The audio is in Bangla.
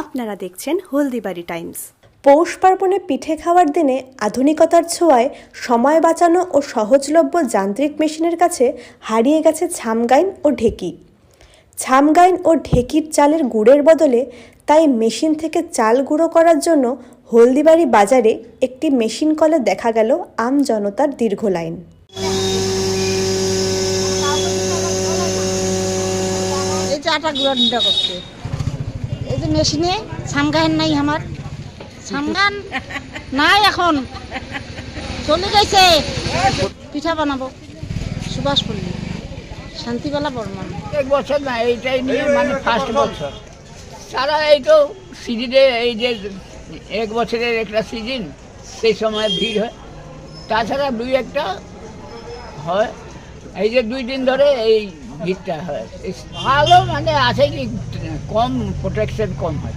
আপনারা দেখছেন হলদিবাড়ি টাইমস। পৌষ পার্বণে পিঠে খাওয়ার দিনে আধুনিকতার ছোঁয়ায় সময় বাঁচানো ও সহজলভ্য যান্ত্রিক মেশিনের কাছে হারিয়ে গেছে ছামগাইন ও ঢেকি। ছামগাইন ও ঢেকির চালের গুড়ের বদলে তাই মেশিন থেকে চাল গুঁড়ো করার জন্য হলদিবাড়ি বাজারে একটি মেশিন কলে দেখা গেল আম জনতার দীর্ঘ লাইন। যে আটা গুঁড়া করছে। এই যে মেশিনে সামগান নাই আমার। সামগান নাই এখন। চলে গেছে। পিঠা বানাবো। সুভাষ পল্লী। শান্তিবেলা বর্মন। এক বছর না, এইটাই নিয়ে মানে ফার্স্ট বছর। সারা এই তো সিজনে এই যে এক বছরের একটা সিজন, সেই সময় ভিড় হয়। তাছাড়া দুই একটা হয়। এই যে দুই দিন ধরে এই ভিড়টা হয়। ভালো মানে আছে কি কম প্রোটেকশন কম হয়।